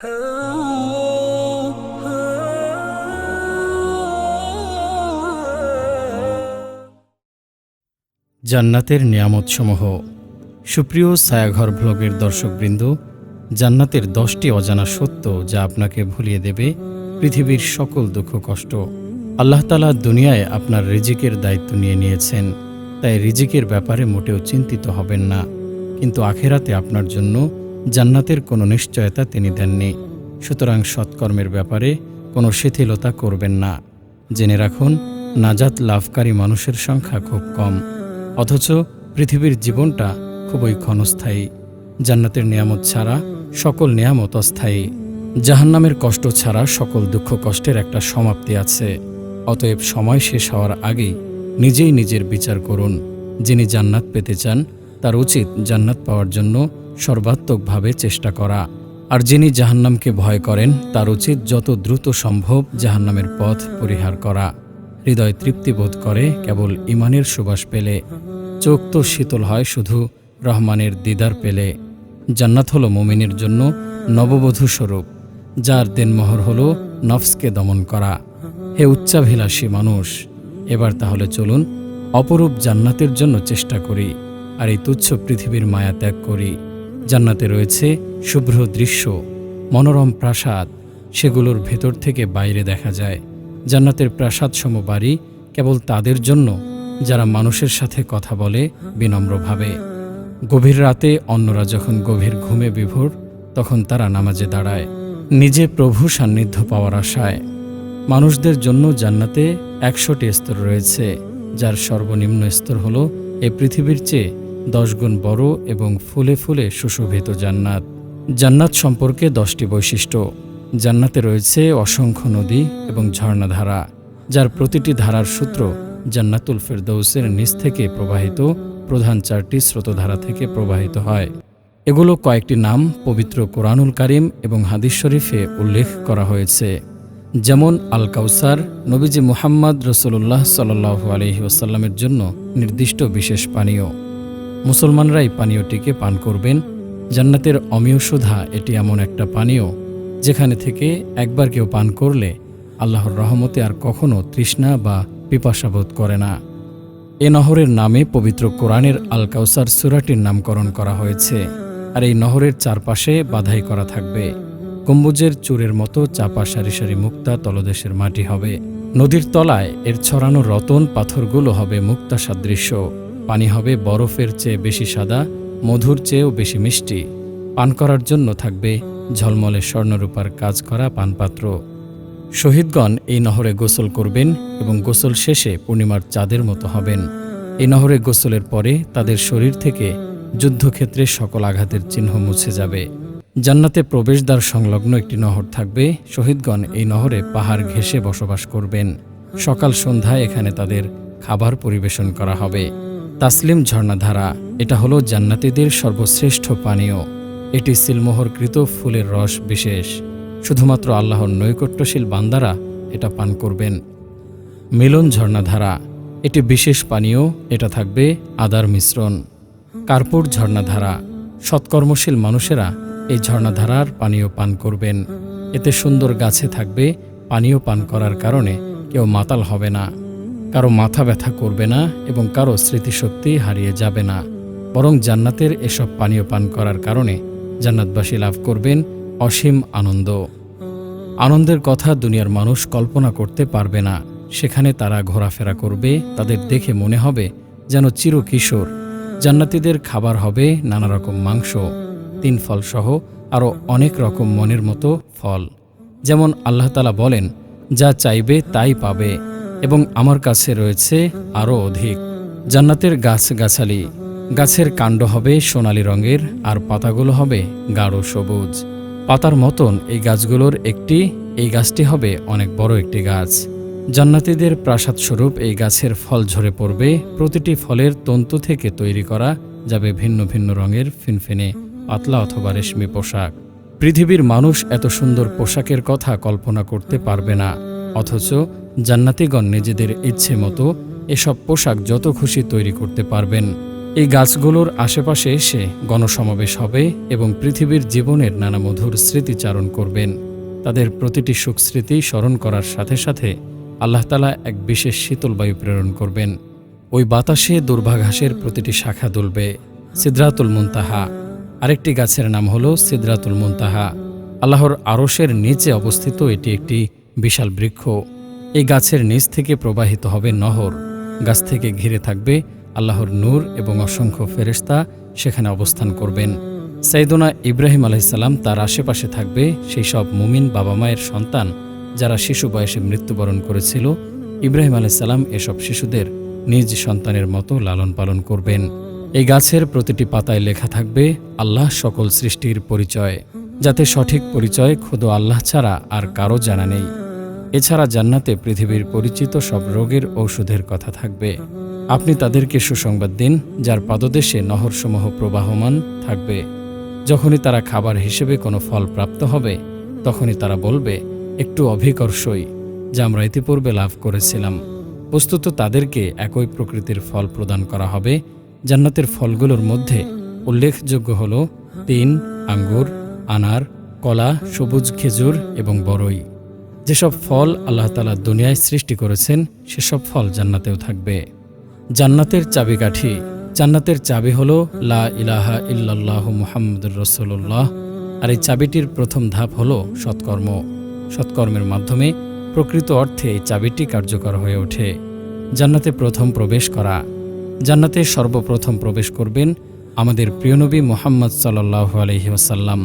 জান্নাতের নিয়ামতসমূহ। সুপ্রিয় ছায়াঘর ভ্লগের দর্শকবৃন্দ, জান্নাতের দশটি অজানা সত্য যা আপনাকে ভুলিয়ে দেবে পৃথিবীর সকল দুঃখ কষ্ট। আল্লাহ তালা দুনিয়ায় আপনার রিজিকের দায়িত্ব নিয়ে নিয়েছেন, তাই রিজিকের ব্যাপারে মোটেও চিন্তিত হবেন না। কিন্তু আখেরাতে আপনার জন্য জান্নাতের কোনো নিশ্চয়তা তিনি দেননি। সুতরাং সৎকর্মের ব্যাপারে কোনো শিথিলতা করবেন না। জেনে রাখুন, নাজাত লাভকারী মানুষের সংখ্যা খুব কম। অথচ পৃথিবীর জীবনটা খুবই ক্ষণস্থায়ী। জান্নাতের নিয়ামত ছাড়া সকল নিয়ামত অস্থায়ী। জাহান্নামের কষ্ট ছাড়া সকল দুঃখ কষ্টের একটা সমাপ্তি আছে। অতএব সময় শেষ হওয়ার আগেই নিজেই নিজের বিচার করুন। যিনি জান্নাত পেতে চান, তার উচিত জান্নাত পাওয়ার জন্য সর্বাত্মকভাবে চেষ্টা করা। আর যিনি জাহান্নামকে ভয় করেন, তার উচিত যত দ্রুত সম্ভব জাহান্নামের পথ পরিহার করা। হৃদয় তৃপ্তি বোধ করে, কেবল ইমানের সুবাস পেলে। চোখ তো শীতল হয় শুধু রহমানের দিদার পেলে। জান্নাত হলো মোমিনের জন্য নববধূ স্বরূপ, যার দেনমোহর হলো নফসকে দমন করা। হে উচ্চাভিলাষী মানুষ, এবার তাহলে চলুন অপরূপ জান্নাতের জন্য চেষ্টা করি, আর এই তুচ্ছ পৃথিবীর মায়া ত্যাগ করি। জান্নাতে রয়েছে শুভ্র দৃশ্য, মনোরম প্রাসাদ, সেগুলোর ভেতর থেকে বাইরে দেখা যায়। জান্নাতের প্রাসাদসম বাড়ি কেবল তাদের জন্য, যারা মানুষের সাথে কথা বলে বিনম্রভাবে। গভীর রাতে অন্যরা যখন গভীর ঘুমে বিভোর, তখন তারা নামাজে দাঁড়ায়, নিজে প্রভু সান্নিধ্য পাওয়ার আশায়। মানুষদের জন্য জান্নাতে একশোটি স্তর রয়েছে, যার সর্বনিম্ন স্তর হল, এ পৃথিবীর চেয়ে দশগুণ বড় এবং ফুলে ফুলে সুশোভিত জান্নাত। জান্নাত সম্পর্কে দশটি বৈশিষ্ট্য। জান্নাতে রয়েছে অসংখ্য নদী এবং ঝর্ণাধারা, যার প্রতিটি ধারার সূত্র জান্নাতুল ফেরদৌসের নিচ থেকে প্রবাহিত, প্রধান চারটি স্রোতধারা থেকে প্রবাহিত হয়। এগুলো কয়েকটি নাম পবিত্র কোরআনুল কারিম এবং হাদিস শরীফে উল্লেখ করা হয়েছে। যেমন আল কাউসার নবীজি মুহাম্মদ রসুল্লাহ সাল্লাহ আলহি ওসাল্লামের জন্য নির্দিষ্ট বিশেষ পানীয়। মুসলমানরা এই পানীয়টিকে পান করবেন। জান্নাতের অমীয় সুধা এটি এমন একটা পানীয়, যেখানে থেকে একবার কেউ পান করলে আল্লাহর রহমতে আর কখনও তৃষ্ণা বা পিপাসাবোধ করে না। এ নহরের নামে পবিত্র কোরআনের আল কাউসার সুরাটির নামকরণ করা হয়েছে আর এই নহরের চারপাশে বাধাই করা থাকবে। গম্বুজের চূড়ের মতো চাপা সারি সারি মুক্তা তলদেশের মাটি হবে। নদীর তলায় এর ছড়ানো রতন পাথরগুলো হবে মুক্তা সাদৃশ্য। পানি হবে বরফের চেয়ে বেশি সাদা, মধুর চেয়েও বেশি মিষ্টি। পান করার জন্য থাকবে ঝলমলে স্বর্ণরূপার কাজ করা পানপাত্র। শহীদগণ এই নহরে গোসল করবেন এবং গোসল শেষে পূর্ণিমার চাঁদের মতো হবেন। এই নহরে গোসলের পরে তাদের শরীর থেকে যুদ্ধক্ষেত্রে সকল আঘাতের চিহ্ন মুছে যাবে। জান্নাতে প্রবেশদ্বার সংলগ্ন একটি নহর থাকবে। শহীদগণ এই নহরে পাহাড় ঘেঁষে বসবাস করবেন। সকাল সন্ধ্যায় এখানে তাদের খাবার পরিবেশন করা হবে। তাসলিম ঝর্ণাধারা, এটা হলো জান্নাতিদের সর্বশ্রেষ্ঠ পানীয়। এটি সিলমোহরকৃত ফুলের রস বিশেষ। শুধুমাত্র আল্লাহর নৈকট্যশীল বান্দারা এটা পান করবেন। মিলন ঝর্ণাধারা, এটি বিশেষ পানীয়, এটা থাকবে আদার মিশ্রণ। কার্পুর ঝর্ণাধারা, সৎকর্মশীল মানুষেরা এই ঝর্ণাধারার পানীয় পান করবেন। এতে সুন্দর গাছে থাকবে, পানীয় পান করার কারণে কেউ মাতাল হবে না। কারও মাথা ব্যথা করবে না এবং কারও স্মৃতিশক্তি হারিয়ে যাবে না। বরং জান্নাতের এসব পানীয় পান করার কারণে জান্নাতবাসী লাভ করবেন অসীম আনন্দ। আনন্দের কথা দুনিয়ার মানুষ কল্পনা করতে পারবে না। সেখানে তারা ঘোরাফেরা করবে, তাদের দেখে মনে হবে যেন চিরকিশোর। জান্নাতীদের খাবার হবে নানা রকম মাংস, তিন ফল সহ আরও অনেক রকম মনের মতো ফল। যেমন আল্লাহ তালা বলেন, যা চাইবে তাই পাবে। এবং আমার কাছে রয়েছে আরও অধিক। জান্নাতের গাছ গাছালি গাছের কাণ্ড হবে সোনালি রঙের, আর পাতাগুলো হবে গাঢ় সবুজ। পাতার মতন এই গাছগুলোর একটি, এই গাছটি হবে অনেক বড় একটি গাছ। জান্নাতীদের প্রাসাদ স্বরূপ এই গাছের ফল ঝরে পড়বে, প্রতিটি ফলের তন্তু থেকে তৈরি করা যাবে ভিন্ন ভিন্ন রঙের ফিনফিনে, পাতলা অথবা রেশমি পোশাক। পৃথিবীর মানুষ এত সুন্দর পোশাকের কথা কল্পনা করতে পারবে না। অথচ জান্নাতিগণ নিজেদের ইচ্ছে মতো এসব পোশাক যত খুশি তৈরি করতে পারবেন। এই গাছগুলোর আশেপাশে এসে গণসমাবেশ হবে এবং পৃথিবীর জীবনের নানা মধুর স্মৃতিচারণ করবেন। তাদের প্রতিটি সুখ স্মৃতি স্মরণ করার সাথে সাথে আল্লাহ তালা এক বিশেষ শীতল বায়ু প্রেরণ করবেন। ওই বাতাসে দুর্ভাঘাসের প্রতিটি শাখা দুলবে। সিদ্রাতুল মুনতাহা। আরেকটি গাছের নাম হল সিদ্রাতুল মুনতাহা। আল্লাহর আরশের নিচে অবস্থিত এটি একটি বিশাল বৃক্ষ। এই গাছের নিচ থেকে প্রবাহিত হবে নহর। গাছ থেকে ঘিরে থাকবে আল্লাহর নূর এবং অসংখ্য ফেরেশতা সেখানে অবস্থান করবেন। সাইদুনা ইব্রাহিম আলাইসাল্লাম তার আশেপাশে থাকবে সেই সব মুমিন বাবা মায়ের সন্তান যারা শিশু বয়সে মৃত্যুবরণ করেছিল। ইব্রাহিম আলাইসাল্লাম এসব শিশুদের নিজ সন্তানের মতো লালন পালন করবেন। এই গাছের প্রতিটি পাতায় লেখা থাকবে আল্লাহ সকল সৃষ্টির পরিচয়। যাতে সঠিক পরিচয় খুদো আল্লাহ ছাড়া আর কারও জানা নেই। এছাড়া জান্নাতে পৃথিবীর পরিচিত সব রোগের ঔষধের কথা থাকবে। আপনি তাদেরকে সুসংবাদ দিন, যার পাদদেশে নহরসমূহ প্রবাহমান থাকবে। যখনই তারা খাবার হিসেবে কোনো ফল প্রাপ্ত হবে, তখনই তারা বলবে, একটু অভিকর্ষই যা আমরা ইতিপূর্বে লাভ করেছিলাম। বস্তুত তাদেরকে একই প্রকৃতির ফল প্রদান করা হবে। জান্নাতের ফলগুলোর মধ্যে উল্লেখযোগ্য হল, তিন, আঙ্গুর, আনার, কলা, সবুজ খেজুর এবং বড়ই যেসব ফল আল্লাহ তালা দুনিয়ায় সৃষ্টি করেছেন, সেসব ফল জান্নাতেও থাকবে। জান্নাতের চাবিকাঠি, জান্নাতের চাবি হল লা ইলাহা ইল্লাল্লাহ মুহাম্মদুর রসুল্লাহ আর এই চাবিটির প্রথম ধাপ হল সৎকর্ম। সৎকর্মের মাধ্যমে প্রকৃত অর্থে এই চাবিটি কার্যকর হয়ে ওঠে। জান্নাতে প্রথম প্রবেশ করা। জান্নাতে সর্বপ্রথম প্রবেশ করবেন আমাদের প্রিয়নবী মোহাম্মদ সাল্লাহ আলহি ওসাল্লাম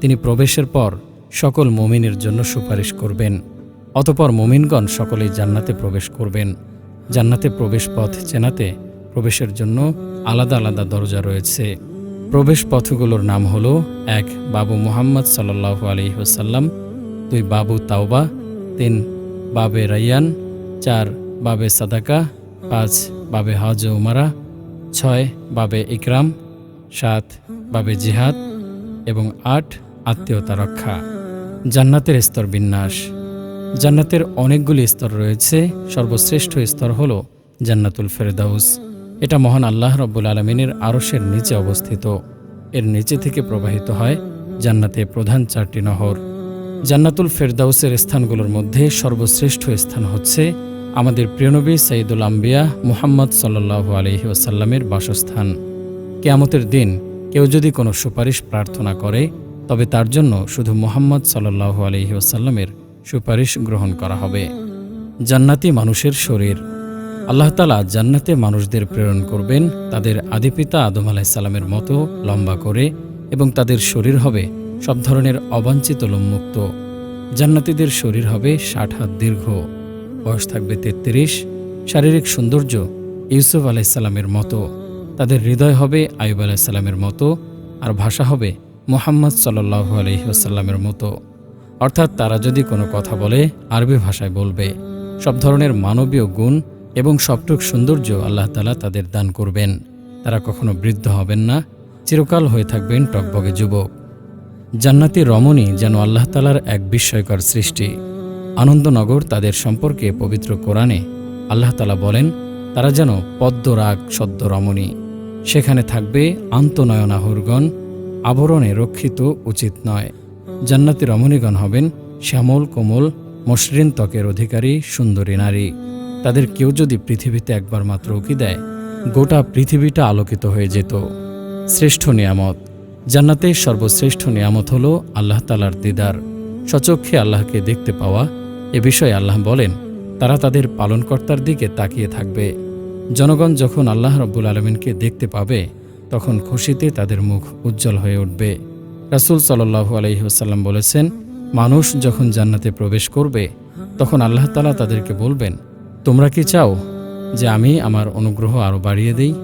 তিনি প্রবেশের পর সকল মমিনের জন্য সুপারিশ করবেন। অতপর মমিনগণ সকলেই জান্নাতে প্রবেশ করবেন। জান্নাতে প্রবেশ পথ চেনাতে প্রবেশের জন্য আলাদা আলাদা দরজা রয়েছে। প্রবেশ পথগুলোর নাম হল এক, বাবু মুহাম্মদ সাল্লাহ আলহি ওসাল্লাম দুই, বাবু তাওবা, তিন, বাবে রাইয়ান, চার, বাবে সাদাকা, পাঁচ, বাবে হজ উমারা, ছয়, বাবে ইকরাম, সাত, বাবে জিহাদ এবং আট, আত্মীয়তা রক্ষা। জান্নাতের স্তর বিন্যাস। জান্নাতের অনেকগুলি স্তর রয়েছে। সর্বশ্রেষ্ঠ স্তর হল জান্নাতুল ফেরদাউস। এটা মহান আল্লাহ রব্বুল আলমিনের আরশের নিচে অবস্থিত। এর নিচে থেকে প্রবাহিত হয় জান্নাতে প্রধান চারটি নহর। জান্নাতুল ফেরদাউসের স্থানগুলোর মধ্যে সর্বশ্রেষ্ঠ স্থান হচ্ছে আমাদের প্রিয়নবী সঈদুল আম্বিয়া মুহাম্মদ সাল্লাহু আলহি ওসাল্লামের বাসস্থান। কেয়ামতের দিন কেউ যদি কোনো সুপারিশ প্রার্থনা করে তবে তার জন্য শুধু মোহাম্মদ সাল্লাহু আলহি ওসাল্লামের সুপারিশ গ্রহণ করা হবে। জান্নাতি মানুষের শরীর। আল্লাহ তালা জান্নাতে মানুষদের প্রেরণ করবেন, তাদের আদিপিতা আদম আলাহিসাল্লামের মতো লম্বা করে এবং তাদের শরীর হবে সব ধরনের অবাঞ্ছিত লোমমুক্ত। জান্নাতিদের শরীর হবে ষাট হাত দীর্ঘ, বয়স থাকবে তেত্রিশ, শারীরিক সৌন্দর্য ইউসুফ আলাইসাল্লামের মতো। তাদের হৃদয় হবে আয়ুব আলাইসাল্লামের মতো, আর ভাষা হবে মোহাম্মদ সাল্লাহ আলহিহাসাল্লামের মতো। অর্থাৎ তারা যদি কোনো কথা বলে, আরবি ভাষায় বলবে, সব ধরনের মানবীয় গুণ এবং সবটুক সৌন্দর্য আল্লাহ তালা তাদের দান করবেন। তারা কখনো বৃদ্ধ হবেন না, চিরকাল হয়ে থাকবেন টকবগে যুবক। জান্নাতি রমণী যেন আল্লাহ তালার এক বিস্ময়কর সৃষ্টি। আনন্দনগর তাদের সম্পর্কে পবিত্র কোরআনে আল্লাহ তালা বলেন, তারা যেন পদ্মরাগ সদ্য রমণী। সেখানে থাকবে আন্তনয়নাহুরগণ আবরণে রক্ষিত উচিত নয়। জান্নাতি রমণীগণ হবেন শ্যামল, কোমল, মসৃণ ত্বকের অধিকারী, সুন্দরী নারী। তাদের কেউ যদি পৃথিবীতে একবার মাত্র উকি দেয়, গোটা পৃথিবীটা আলোকিত হয়ে যেত। শ্রেষ্ঠ নিয়ামত। জান্নাতের সর্বশ্রেষ্ঠ নিয়ামত হল আল্লাহ তালার দিদার। সচক্ষে আল্লাহকে দেখতে পাওয়া, এ বিষয়ে আল্লাহ বলেন, তারা তাদের পালনকর্তার দিকে তাকিয়ে থাকবে। জনগণ যখন আল্লাহ রব্বুল আলমিনকে দেখতে পাবে তখন খুশিতে তাদের মুখ উজ্জ্বল হয়ে উঠবে। রাসুল সাল্লাহু আলহিহাসাল্লাম বলেছেন, মানুষ যখন জান্নাতে প্রবেশ করবে, তখন আল্লাহ তালা তাদেরকে বলবেন, তোমরা কি চাও যে আমি আমার অনুগ্রহ আরও বাড়িয়ে দেই?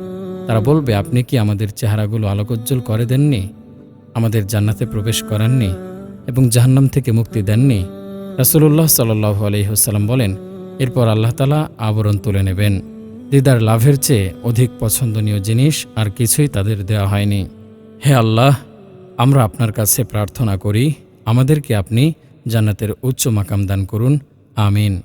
তারা বলবে, আপনি কি আমাদের চেহারাগুলো আলোকোজ্জ্বল করে দেননি? আমাদের জান্নাতে প্রবেশ করাননি এবং জাহান্নাম থেকে মুক্তি দেননি? রাসুল্লাহ সাল্লাহ আলহিহাসাল্লাম বলেন, এরপর আল্লাহ তালা আবরণ তুলে নেবেন। দিদার লাভের চেয়ে অধিক পছন্দনীয় জিনিস আর কিছুই তাদের দেওয়া হয়নি। হে আল্লাহ, আমরা আপনার কাছে প্রার্থনা করি, আমাদেরকে আপনি জান্নাতের উচ্চ মাকাম দান করুন, আমিন।